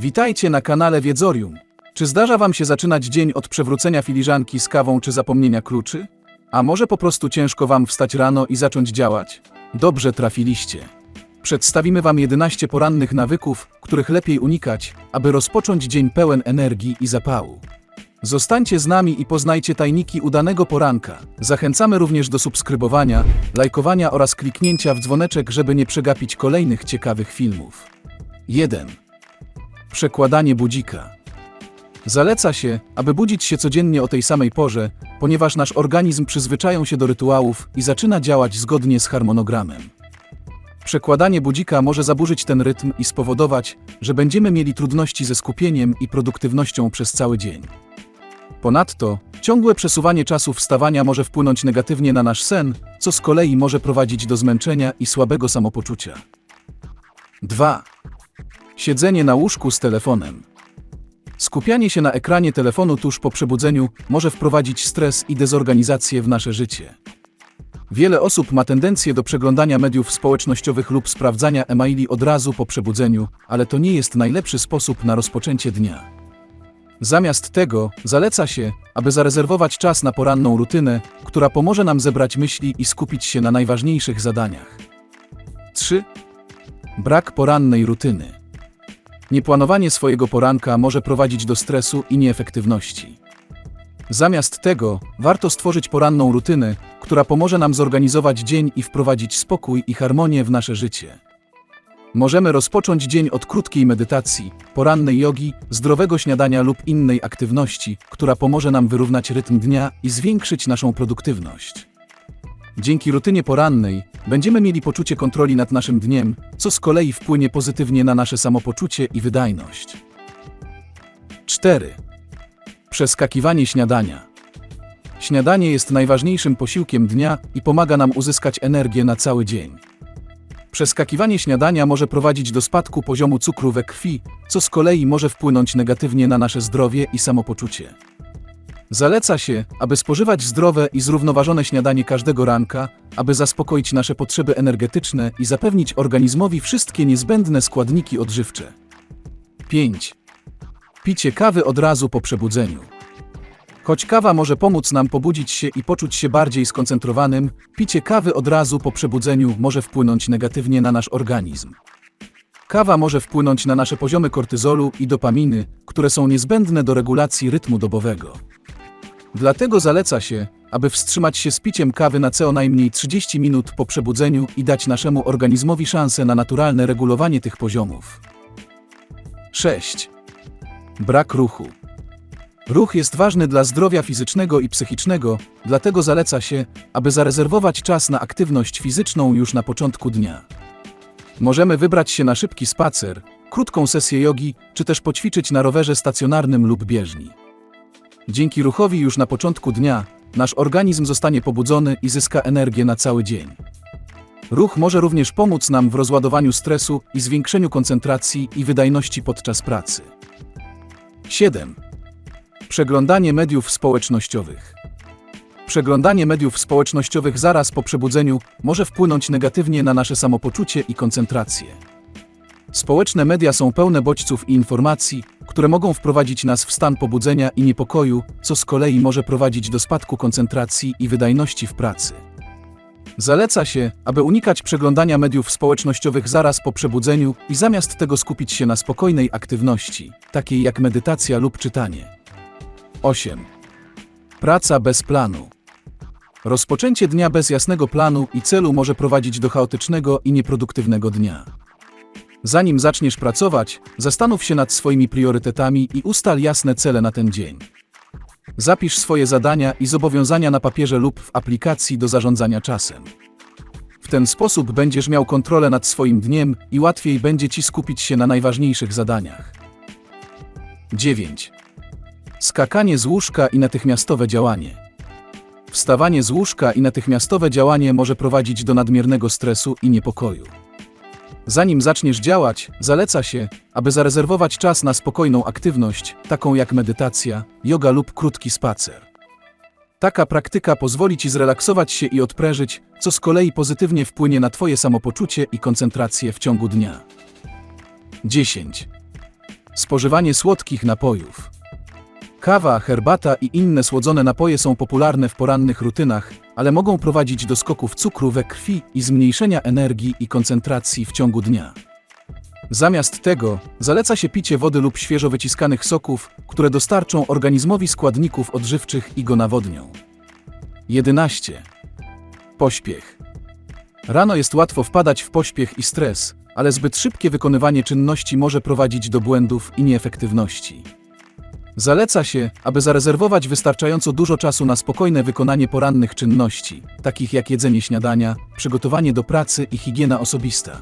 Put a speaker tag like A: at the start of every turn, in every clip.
A: Witajcie na kanale Wiedzorium. Czy zdarza Wam się zaczynać dzień od przewrócenia filiżanki z kawą czy zapomnienia kluczy? A może po prostu ciężko Wam wstać rano i zacząć działać? Dobrze trafiliście. Przedstawimy Wam 11 porannych nawyków, których lepiej unikać, aby rozpocząć dzień pełen energii i zapału. Zostańcie z nami i poznajcie tajniki udanego poranka. Zachęcamy również do subskrybowania, lajkowania oraz kliknięcia w dzwoneczek, żeby nie przegapić kolejnych ciekawych filmów. 1. Przekładanie budzika. Zaleca się, aby budzić się codziennie o tej samej porze, ponieważ nasz organizm przyzwyczają się do rytuałów i zaczyna działać zgodnie z harmonogramem. Przekładanie budzika może zaburzyć ten rytm i spowodować, że będziemy mieli trudności ze skupieniem i produktywnością przez cały dzień. Ponadto, ciągłe przesuwanie czasu wstawania może wpłynąć negatywnie na nasz sen, co z kolei może prowadzić do zmęczenia i słabego samopoczucia. 2. Siedzenie na łóżku z telefonem. Skupianie się na ekranie telefonu tuż po przebudzeniu może wprowadzić stres i dezorganizację w nasze życie. Wiele osób ma tendencję do przeglądania mediów społecznościowych lub sprawdzania e-maili od razu po przebudzeniu, ale to nie jest najlepszy sposób na rozpoczęcie dnia. Zamiast tego zaleca się, aby zarezerwować czas na poranną rutynę, która pomoże nam zebrać myśli i skupić się na najważniejszych zadaniach. 3. Brak porannej rutyny. Nieplanowanie swojego poranka może prowadzić do stresu i nieefektywności. Zamiast tego, warto stworzyć poranną rutynę, która pomoże nam zorganizować dzień i wprowadzić spokój i harmonię w nasze życie. Możemy rozpocząć dzień od krótkiej medytacji, porannej jogi, zdrowego śniadania lub innej aktywności, która pomoże nam wyrównać rytm dnia i zwiększyć naszą produktywność. Dzięki rutynie porannej będziemy mieli poczucie kontroli nad naszym dniem, co z kolei wpłynie pozytywnie na nasze samopoczucie i wydajność. 4. Przeskakiwanie śniadania. Śniadanie jest najważniejszym posiłkiem dnia i pomaga nam uzyskać energię na cały dzień. Przeskakiwanie śniadania może prowadzić do spadku poziomu cukru we krwi, co z kolei może wpłynąć negatywnie na nasze zdrowie i samopoczucie. Zaleca się, aby spożywać zdrowe i zrównoważone śniadanie każdego ranka, aby zaspokoić nasze potrzeby energetyczne i zapewnić organizmowi wszystkie niezbędne składniki odżywcze. 5. Picie kawy od razu po przebudzeniu. Choć kawa może pomóc nam pobudzić się i poczuć się bardziej skoncentrowanym, picie kawy od razu po przebudzeniu może wpłynąć negatywnie na nasz organizm. Kawa może wpłynąć na nasze poziomy kortyzolu i dopaminy, które są niezbędne do regulacji rytmu dobowego. Dlatego zaleca się, aby wstrzymać się z piciem kawy na co najmniej 30 minut po przebudzeniu i dać naszemu organizmowi szansę na naturalne regulowanie tych poziomów. 6. Brak ruchu. Ruch jest ważny dla zdrowia fizycznego i psychicznego, dlatego zaleca się, aby zarezerwować czas na aktywność fizyczną już na początku dnia. Możemy wybrać się na szybki spacer, krótką sesję jogi, czy też poćwiczyć na rowerze stacjonarnym lub bieżni. Dzięki ruchowi już na początku dnia nasz organizm zostanie pobudzony i zyska energię na cały dzień. Ruch może również pomóc nam w rozładowaniu stresu i zwiększeniu koncentracji i wydajności podczas pracy. 7. Przeglądanie mediów społecznościowych. Przeglądanie mediów społecznościowych zaraz po przebudzeniu może wpłynąć negatywnie na nasze samopoczucie i koncentrację. Społeczne media są pełne bodźców i informacji, które mogą wprowadzić nas w stan pobudzenia i niepokoju, co z kolei może prowadzić do spadku koncentracji i wydajności w pracy. Zaleca się, aby unikać przeglądania mediów społecznościowych zaraz po przebudzeniu i zamiast tego skupić się na spokojnej aktywności, takiej jak medytacja lub czytanie. 8. Praca bez planu. Rozpoczęcie dnia bez jasnego planu i celu może prowadzić do chaotycznego i nieproduktywnego dnia. Zanim zaczniesz pracować, zastanów się nad swoimi priorytetami i ustal jasne cele na ten dzień. Zapisz swoje zadania i zobowiązania na papierze lub w aplikacji do zarządzania czasem. W ten sposób będziesz miał kontrolę nad swoim dniem i łatwiej będzie ci skupić się na najważniejszych zadaniach. 9. Skakanie z łóżka i natychmiastowe działanie. Wstawanie z łóżka i natychmiastowe działanie może prowadzić do nadmiernego stresu i niepokoju. Zanim zaczniesz działać, zaleca się, aby zarezerwować czas na spokojną aktywność, taką jak medytacja, yoga lub krótki spacer. Taka praktyka pozwoli ci zrelaksować się i odprężyć, co z kolei pozytywnie wpłynie na Twoje samopoczucie i koncentrację w ciągu dnia. 10. Spożywanie słodkich napojów. Kawa, herbata i inne słodzone napoje są popularne w porannych rutynach, ale mogą prowadzić do skoków cukru we krwi i zmniejszenia energii i koncentracji w ciągu dnia. Zamiast tego zaleca się picie wody lub świeżo wyciskanych soków, które dostarczą organizmowi składników odżywczych i go nawodnią. 11. Pośpiech. Rano jest łatwo wpadać w pośpiech i stres, ale zbyt szybkie wykonywanie czynności może prowadzić do błędów i nieefektywności. Zaleca się, aby zarezerwować wystarczająco dużo czasu na spokojne wykonanie porannych czynności, takich jak jedzenie śniadania, przygotowanie do pracy i higiena osobista.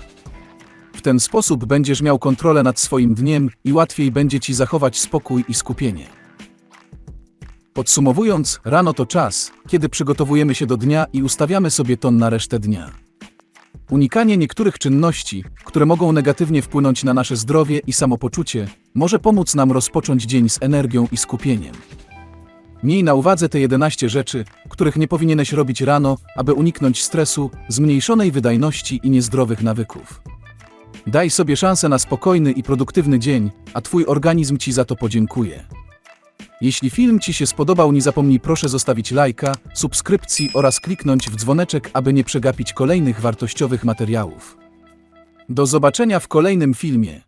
A: W ten sposób będziesz miał kontrolę nad swoim dniem i łatwiej będzie ci zachować spokój i skupienie. Podsumowując, rano to czas, kiedy przygotowujemy się do dnia i ustawiamy sobie ton na resztę dnia. Unikanie niektórych czynności, które mogą negatywnie wpłynąć na nasze zdrowie i samopoczucie, może pomóc nam rozpocząć dzień z energią i skupieniem. Miej na uwadze te 11 rzeczy, których nie powinieneś robić rano, aby uniknąć stresu, zmniejszonej wydajności i niezdrowych nawyków. Daj sobie szansę na spokojny i produktywny dzień, a Twój organizm Ci za to podziękuje. Jeśli film Ci się spodobał, nie zapomnij proszę zostawić lajka, subskrypcji oraz kliknąć w dzwoneczek, aby nie przegapić kolejnych wartościowych materiałów. Do zobaczenia w kolejnym filmie.